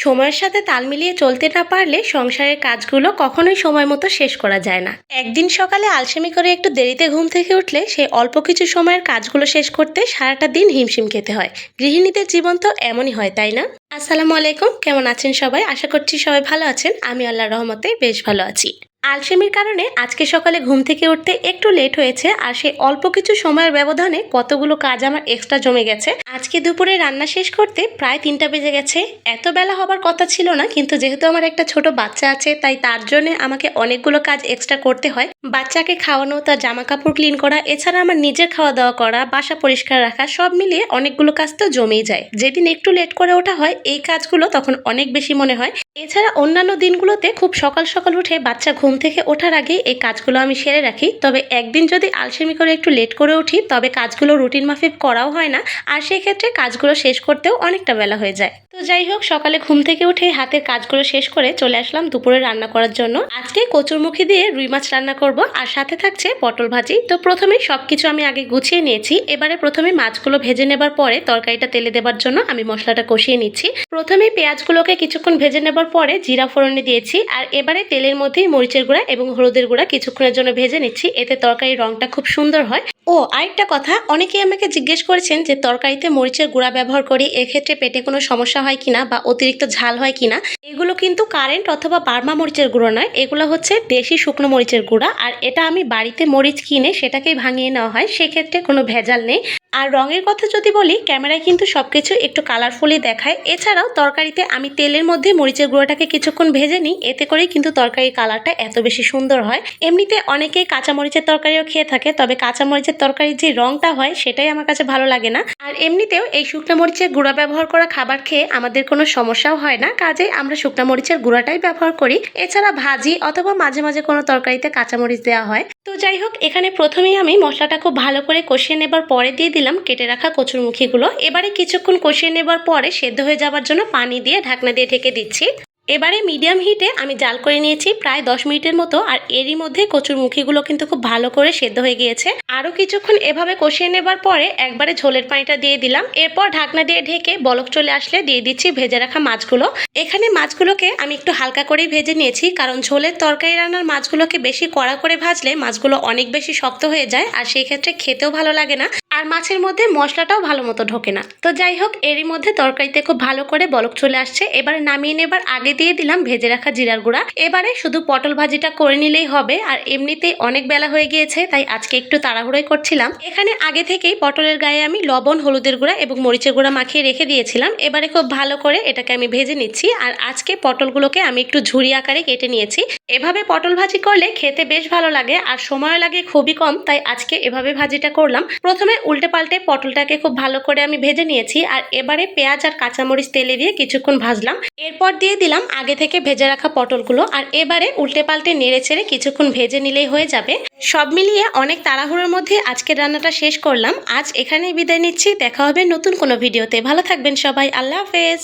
সময়ের সাথে তাল মিলিয়ে চলতে না পারলে সংসারের কাজগুলো কখনোই সময় মতো শেষ করা যায় না। একদিন সকালে আলসেমি করে একটু দেরিতে ঘুম থেকে উঠলে সেই অল্প কিছু সময়ের কাজগুলো শেষ করতে সারাটা দিন হিমশিম খেতে হয়। গৃহিণীদের জীবন তো এমনই হয়, তাই না? আসসালামু আলাইকুম, কেমন আছেন সবাই? আশা করছি সবাই ভালো আছেন। আমি আল্লাহ রহমতে বেশ ভালো আছি। আলসেমির কারণে আজকে সকালে ঘুম থেকে উঠতে একটু লেট হয়েছে, আর সেই অল্প কিছু সময়ের ব্যবধানে কতগুলো কাজ আমার এক্সট্রা জমে গেছে। আজকে দুপুরে রান্না শেষ করতে প্রায় তিনটা বেজে গেছে। এত বেলা হবার কথা ছিল না, কিন্তু যেহেতু আমার একটা ছোট বাচ্চা আছে, তাই তার জন্য আমাকে অনেকগুলো কাজ এক্সট্রা করতে হয়। বাচ্চাকে খাওয়ানো, তার জামা কাপড় ক্লিন করা, এছাড়া আমার নিজের খাওয়া দাওয়া করা, বাসা পরিষ্কার রাখা, সব মিলিয়ে অনেকগুলো কাজ তো জমেই যায়। যেদিন একটু লেট করে ওঠা হয়, এই কাজগুলো তখন অনেক বেশি মনে হয়। এছাড়া অন্যান্য দিনগুলোতে খুব সকাল সকাল উঠে বাচ্চা ঘুম থেকে ওঠার আগে এই কাজগুলো আমি সেরে রাখি। তবে একদিন যদি আলসেমি করে একটু লেট করে উঠি, তবে কাজগুলো রুটিন মাফিক করাও হয় না। আর সেই ক্ষেত্রে কাজগুলো শেষ করতেও অনেকটা বেলা হয়ে যায়। তো যাই হোক, সকালে ঘুম থেকে উঠে হাতের কাজগুলো শেষ করে চলে আসলাম দুপুরে রান্না করার জন্য। আজকে কচুরমুখী দিয়ে রুই মাছ রান্না করব, আর সাথে থাকছে পটল ভাজি। তো প্রথমে সবকিছু আমি আগে গুছিয়ে নিয়েছি। এবারে প্রথমে মাছগুলো ভেজে নেবার পরে তরকারিটা তেলে দেবার জন্য আমি মশলাটা কষিয়ে নিচ্ছি। প্রথমে পেঁয়াজগুলোকে কিছুক্ষণ ভেজে নেবার পরে জিরা ফোড়নে দিয়েছি। আর এবারে তেলের মধ্যেই মরিচের গুঁড়া এবং হলুদের গুঁড়া কিছুক্ষণের জন্য ভেজে নিচ্ছি। এতে তরকারির রংটা খুব সুন্দর হয়। ও, আরেকটা কথা, অনেকেই আমাকে জিজ্ঞেস করেছেন যে তরকারিতে মরিচের গুঁড়া ব্যবহার করি, এক্ষেত্রে পেটে কোনো সমস্যা হয় কিনা বা অতিরিক্ত ঝাল হয় কিনা? এগুলো কিন্তু কারেন্ট অথবা বার্মা মরিচের গুঁড়ো নয়, এগুলো হচ্ছে দেশি শুকনো মরিচের গুঁড়া। আর এটা আমি বাড়িতে মরিচ কিনে সেটাকেই ভাঙিয়ে নেওয়া হয়, সেক্ষেত্রে কোনো ভেজাল নেই। আর রঙের কথা যদি বলি, ক্যামেরায় কিন্তু সব কিছু একটু কালারফুলি দেখায়। এছাড়াও তরকারিতে আমি তেলের মধ্যে মরিচের গুঁড়োটাকে কিছুক্ষণ ভেজে নিই, এতে করেই কিন্তু তরকারির কালারটা এত বেশি সুন্দর হয়। এমনিতে অনেকেই কাঁচা মরিচের তরকারিও খেয়ে থাকে, তবে কাঁচা মরিচের তরকারির যে রঙটা হয়, সেটাই আমার কাছে ভালো লাগে না। আর এমনিতেও এই শুকনো মরিচের গুঁড়া ব্যবহার করা খাবার খেয়ে আমাদের কোনো সমস্যাও হয় না, কাজেই আমরা শুকনো মরিচের গুঁড়াটাই ব্যবহার করি। এছাড়া ভাজি অথবা মাঝে মাঝে কোনো তরকারিতে কাঁচা মরিচ দেওয়া হয়। তো যাই হোক, এখানে প্রথমেই আমি মশলাটা খুব ভালো করে কষিয়ে নেবার পরে দিয়ে দিলাম, কেটে রাখা কচুরমুখীগুলো এবারে কিছুক্ষণ কষিয়ে নেবার পরে সেদ্ধ হয়ে যাবার জন্য পানি দিয়ে ঢাকনা দিয়ে ঢেকে দিচ্ছি। এবারে মিডিয়াম হিটে আমি জাল করে নিয়েছি প্রায় দশ মিনিটের মতো, আর এরই মধ্যে কচুর মুখিগুলো কিন্তু খুব ভালো করে সেদ্ধ হয়ে গিয়েছে। আরও কিছুক্ষণ এভাবে কষিয়ে নেবার পরে একবারে ঝোলের পানিটা দিয়ে দিলাম। এরপর ঢাকনা দিয়ে ঢেকে বলক চলে আসলে দিয়ে দিচ্ছি ভেজে রাখা মাছগুলো। এখানে মাছগুলোকে আমি একটু হালকা করেই ভেজে নিয়েছি, কারণ ঝোলের তরকারি রান্নার মাছগুলোকে বেশি কড়া করে ভাজলে মাছগুলো অনেক বেশি শক্ত হয়ে যায়, আর সেই ক্ষেত্রে খেতেও ভালো লাগে না। আর মাছের মধ্যে মশলাটাও ভালো মতো ঢোকে না। তো যাই হোক, এরই মধ্যে তরকারিতে খুব ভালো করে বলক চলে আসছে। এবারে নামিয়ে নেবার আগে দিয়ে দিলাম ভেজে রাখা জিরার গুঁড়া। এবারে শুধু পটল ভাজিটা করে নিলেই হবে, আর এমনিতেই অনেক বেলা হয়ে গিয়েছে, তাই আজকে একটু তাড়াহুড়োই করছিলাম। এখানে আগে থেকেই পটলের গায়ে আমি লবণ, হলুদের গুঁড়া এবং মরিচের গুঁড়া মাখিয়ে রেখে দিয়েছিলাম। এবারে খুব ভালো করে এটাকে আমি ভেজে নিচ্ছি, আর আজকে পটলগুলোকে আমি একটু ঝুড়ি আকারে কেটে নিয়েছি। এভাবে পটল ভাজি করলে খেতে বেশ ভালো লাগে, আর সময় লাগে খুবই কম, তাই আজকে এভাবে ভাজিটা করলাম। প্রথমে উল্টে পাল্টে পটলটাকে খুব ভালো করে আমি ভেজে নিয়েছি আর এবারে পেঁয়াজ আর কাঁচামরিচ তেলে দিয়ে কিছুক্ষণ ভাজলাম। এরপর দিয়ে দিলাম আগে থেকে ভেজে রাখা পটলগুলো আর এবারে উল্টে পাল্টে নেড়ে ছেড়ে কিছুক্ষণ ভেজে নিলেই হয়ে যাবে। সব মিলিয়ে অনেক তাড়াহুড়োর মধ্যে আজকের রান্নাটা শেষ করলাম। আজ এখানেই বিদায় নিচ্ছি। দেখা হবে নতুন কোনো ভিডিওতে। ভালো থাকবেন সবাই। আল্লাহ হাফেজ।